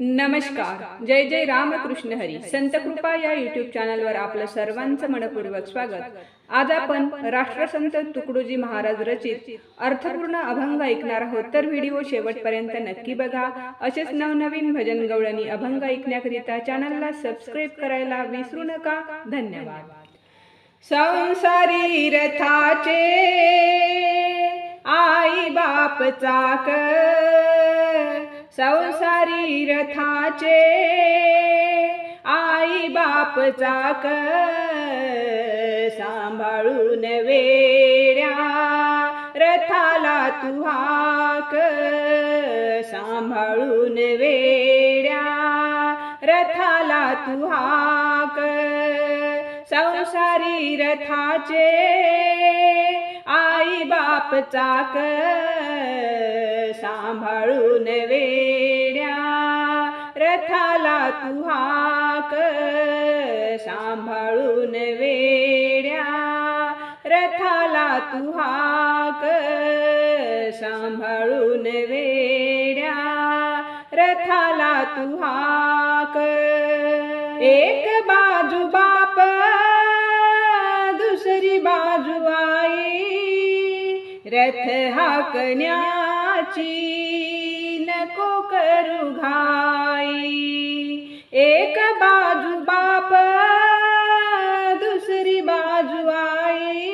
नमस्कार. जय जय रामकृष्ण हरी. संत कृपा या युट्यूब चॅनलवर आपलं सर्वांचं मनपूर्वक स्वागत. आज आपण राष्ट्रसंत तुकडोजी महाराज रचित अर्थपूर्ण अभंग ऐकणार आहोत. तर व्हिडिओ शेवटपर्यंत नक्की बघा. असेच नवनवीन भजन गवळणी अभंग ऐकण्याकरिता चॅनलला सबस्क्राईब करायला विसरू नका. धन्यवाद. संसारी रथाचे आई बाप चाक संसारी रथाचे आई बाप चाक सांभाळून वेड्या रथाला तुहाक सांभाळून वेड्या रथाला तुहाक संसारी रथाचे आई बाप चाक सांभाळून वेड्या रथाला तुहाक सांभाळून वेड्या रथाला तुहाक सांभाळून वेड्या रथाला तुहाक एक बाजू बाप दुसरी बाजू आई रथ हाकण्याची नको करू घाई एक बाजू बाप दुसरी बाजू आई।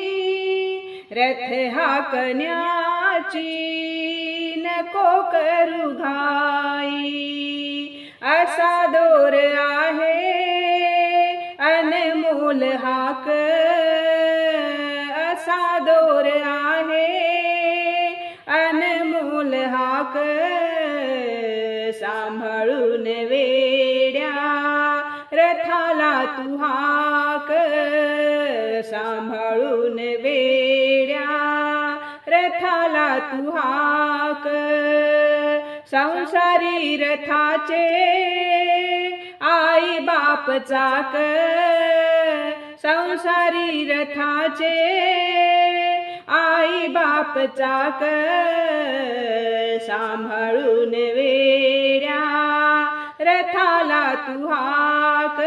रथ हाकण्याची नको करू घाई असा दोर आहे अनमोल हाक। असा दोर आहे सांभाळून वेड्या रथाला तुहाक सांभाळून वेड्या रथाला तुहाक संसारी रथाचे आई बाप चाक. संसारी रथाचे आई बाप चाक सांभाळून वेड्या रथाला तुहाक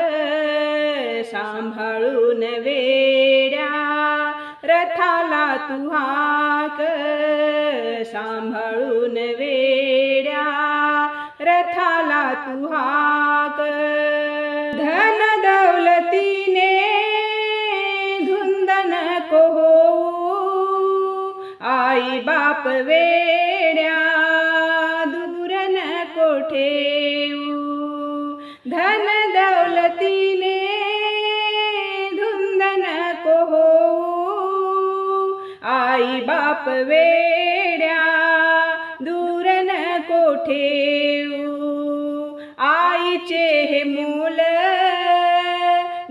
सांभाळून वेड्या रथाला तुहाक सांभाळून वेड्या रथाला तुहाक आई बाप वेड्या दूर नको धन दौलतीने धुंद कोहो? आई बाप वेड्या दूर नको आईचे हे मूल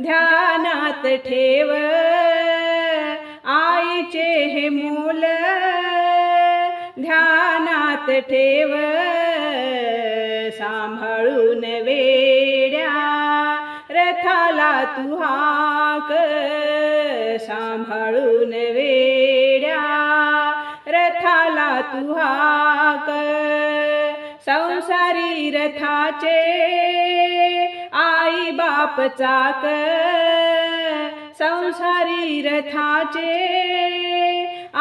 ध्यानात ठेव. आईचे हे मूल हात ठेव सांभाळून वेड्या. रथाला तू हाक सांभाळून वेड्या. रथाला तू हाक संसारी रथाचे आई बाप चाक. संसारी रथाचे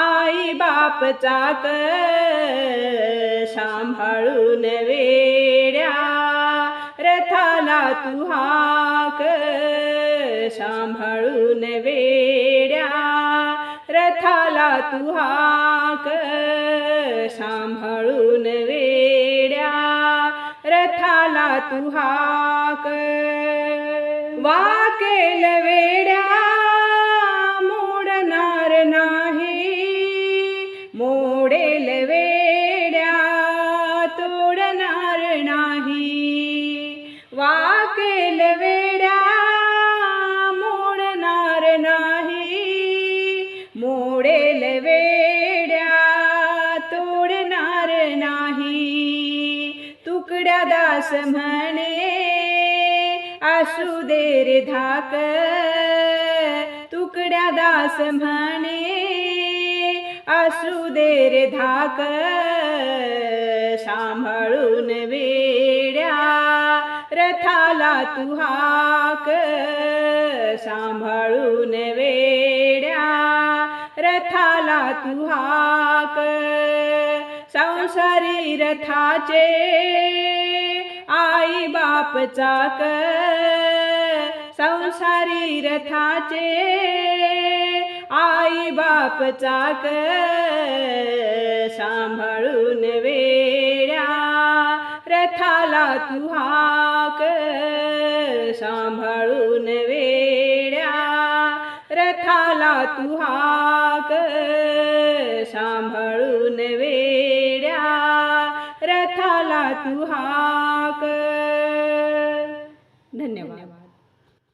आई बाप चाक सांभाळून वेड्या रथाला तू हाक सांभाळून वेड्या रथाला तू हाक सांभाळून वेड्या रथाला तू हाक. वाकेल वेड्या दास म्हणे आसू दे रे धाक. तुकड्या दास म्हणे आसू दे रे धाक. सांभाळून वेड्या रथाला तू हाक. सांभाळून वेड्या रथाला तू हाक. संसारी रथाचे आई बाप चाक संसारी रथाचे. आई बाप चाक सांभाळून वेड्या रथाला तुहाक सांभाळून वेड्या रथाला तुहाक सांभाळून वेड्या रथाला तुहा धन्यवाद